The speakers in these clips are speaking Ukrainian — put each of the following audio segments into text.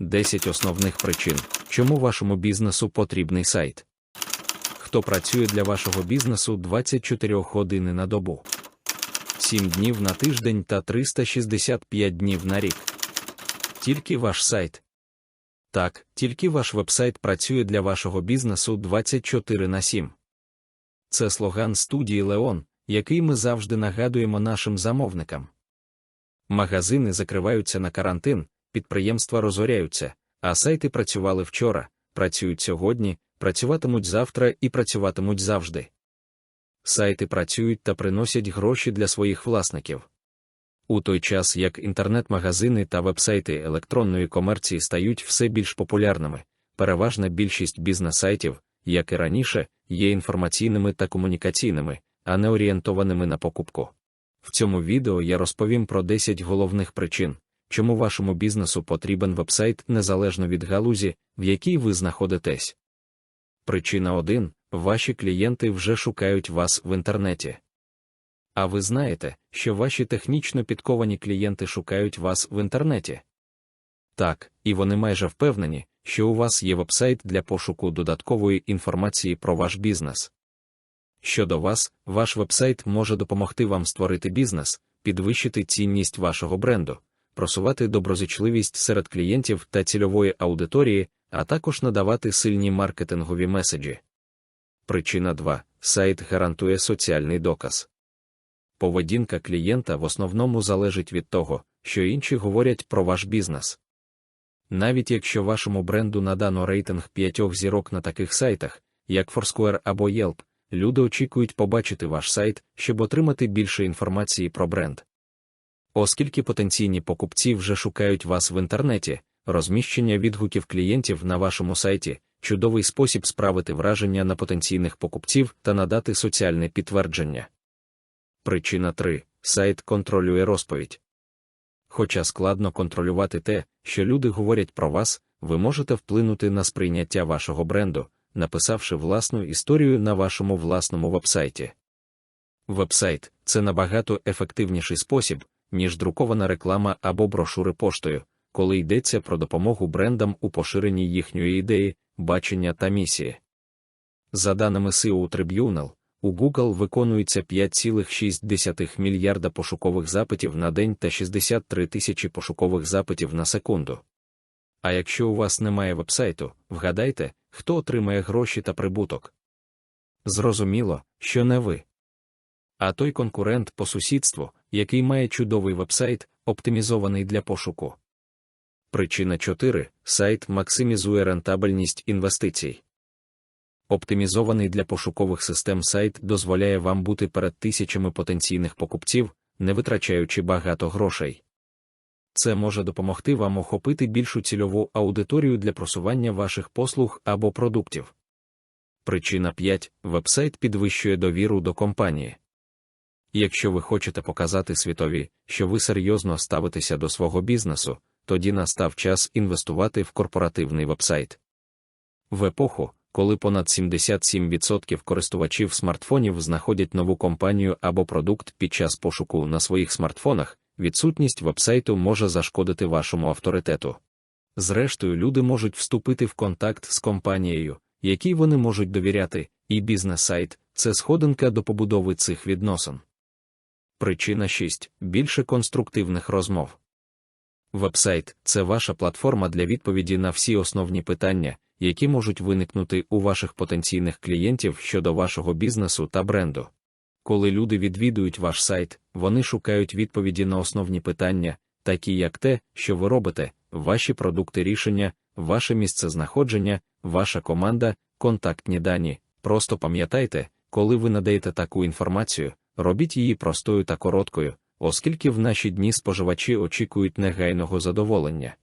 10 основних причин, чому вашому бізнесу потрібний сайт. Хто працює для вашого бізнесу 24 години на добу, 7 днів на тиждень та 365 днів на рік. Тільки ваш сайт. Так, тільки ваш вебсайт працює для вашого бізнесу 24 на 7. Це слоган студії Леон, який ми завжди нагадуємо нашим замовникам. Магазини закриваються на карантин, підприємства розоряються, а сайти працювали вчора, працюють сьогодні, працюватимуть завтра і працюватимуть завжди. Сайти працюють та приносять гроші для своїх власників. У той час як інтернет-магазини та вебсайти електронної комерції стають все більш популярними, переважна більшість бізнес-сайтів, як і раніше, є інформаційними та комунікаційними, а не орієнтованими на покупку. В цьому відео я розповім про 10 головних причин, чому вашому бізнесу потрібен вебсайт незалежно від галузі, в якій ви знаходитесь. Причина 1. Ваші клієнти вже шукають вас в інтернеті. А ви знаєте, що ваші технічно підковані клієнти шукають вас в інтернеті? Так, і вони майже впевнені, що у вас є вебсайт для пошуку додаткової інформації про ваш бізнес. Щодо вас, ваш вебсайт може допомогти вам створити бізнес, підвищити цінність вашого бренду, просувати доброзичливість серед клієнтів та цільової аудиторії, а також надавати сильні маркетингові меседжі. Причина 2. Сайт гарантує соціальний доказ. Поведінка клієнта в основному залежить від того, що інші говорять про ваш бізнес. Навіть якщо вашому бренду надано рейтинг п'ятьох зірок на таких сайтах, як Foursquare або Yelp, люди очікують побачити ваш сайт, щоб отримати більше інформації про бренд. Оскільки потенційні покупці вже шукають вас в інтернеті, розміщення відгуків клієнтів на вашому сайті чудовий спосіб справити враження на потенційних покупців та надати соціальне підтвердження. Причина 3. Сайт контролює розповідь. Хоча складно контролювати те, що люди говорять про вас, ви можете вплинути на сприйняття вашого бренду, написавши власну історію на вашому власному вебсайті. Вебсайт це набагато ефективніший спосіб, ніж друкована реклама або брошури поштою, коли йдеться про допомогу брендам у поширенні їхньої ідеї, бачення та місії. За даними SEO Tribunal, у Google виконується 5,6 мільярда пошукових запитів на день та 63 тисячі пошукових запитів на секунду. А якщо у вас немає вебсайту, вгадайте, хто отримає гроші та прибуток. Зрозуміло, що не ви. А той конкурент по сусідству, який має чудовий вебсайт, оптимізований для пошуку. Причина 4. Сайт максимізує рентабельність інвестицій. Оптимізований для пошукових систем сайт дозволяє вам бути перед тисячами потенційних покупців, не витрачаючи багато грошей. Це може допомогти вам охопити більшу цільову аудиторію для просування ваших послуг або продуктів. Причина 5. Вебсайт підвищує довіру до компанії. Якщо ви хочете показати світові, що ви серйозно ставитеся до свого бізнесу, тоді настав час інвестувати в корпоративний вебсайт. В епоху, коли понад 77% користувачів смартфонів знаходять нову компанію або продукт під час пошуку на своїх смартфонах, відсутність вебсайту може зашкодити вашому авторитету. Зрештою, люди можуть вступити в контакт з компанією, якій вони можуть довіряти, і бізнес-сайт це сходинка до побудови цих відносин. Причина 6. Більше конструктивних розмов. Вебсайт це ваша платформа для відповіді на всі основні питання, які можуть виникнути у ваших потенційних клієнтів щодо вашого бізнесу та бренду. Коли люди відвідують ваш сайт, вони шукають відповіді на основні питання, такі як те, що ви робите, ваші продукти рішення, ваше місце знаходження, ваша команда, контактні дані. Просто пам'ятайте, коли ви надаєте таку інформацію, робіть її простою та короткою, оскільки в наші дні споживачі очікують негайного задоволення.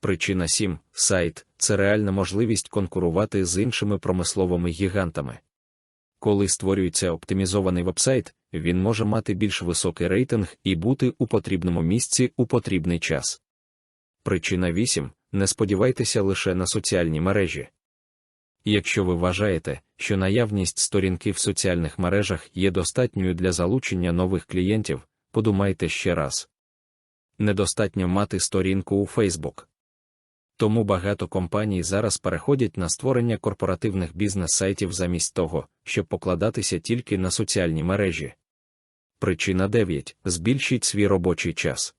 Причина 7. Сайт це реальна можливість конкурувати з іншими промисловими гігантами. Коли створюється оптимізований вебсайт, він може мати більш високий рейтинг і бути у потрібному місці у потрібний час. Причина 8. Не сподівайтеся лише на соціальні мережі. Якщо ви вважаєте, що наявність сторінки в соціальних мережах є достатньою для залучення нових клієнтів, подумайте ще раз. Недостатньо мати сторінку у Facebook. Тому багато компаній зараз переходять на створення корпоративних бізнес-сайтів замість того, щоб покладатися тільки на соціальні мережі. Причина 9. Збільшіть свій робочий час.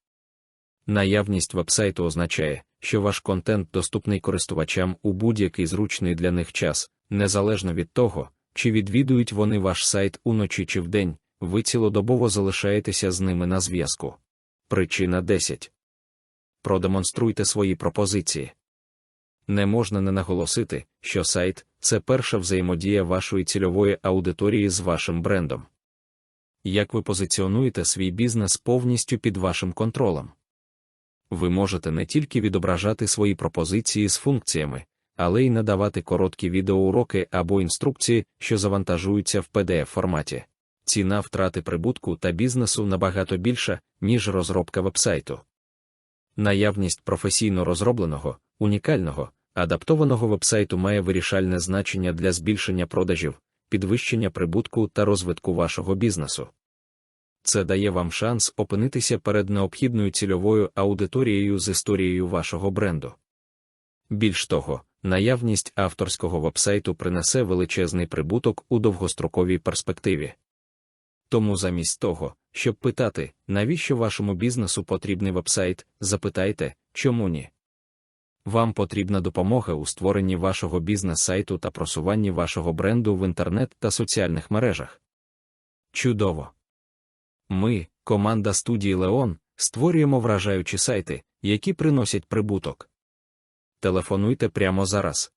Наявність вебсайту означає, що ваш контент доступний користувачам у будь-який зручний для них час, незалежно від того, чи відвідують вони ваш сайт уночі чи вдень, ви цілодобово залишаєтеся з ними на зв'язку. Причина 10. Продемонструйте свої пропозиції. Не можна не наголосити, що сайт це перша взаємодія вашої цільової аудиторії з вашим брендом. Як ви позиціонуєте свій бізнес повністю під вашим контролем? Ви можете не тільки відображати свої пропозиції з функціями, але й надавати короткі відеоуроки або інструкції, що завантажуються в pdf форматі. Ціна втрати прибутку та бізнесу набагато більша, ніж розробка вебсайту. Наявність професійно розробленого, унікального, адаптованого вебсайту має вирішальне значення для збільшення продажів, підвищення прибутку та розвитку вашого бізнесу. Це дає вам шанс опинитися перед необхідною цільовою аудиторією з історією вашого бренду. Більш того, наявність авторського вебсайту принесе величезний прибуток у довгостроковій перспективі. Тому замість того, щоб питати, навіщо вашому бізнесу потрібний вебсайт, запитайте, чому ні. Вам потрібна допомога у створенні вашого бізнес-сайту та просуванні вашого бренду в інтернет та соціальних мережах. Чудово! Ми, команда студії Леон, створюємо вражаючі сайти, які приносять прибуток. Телефонуйте прямо зараз.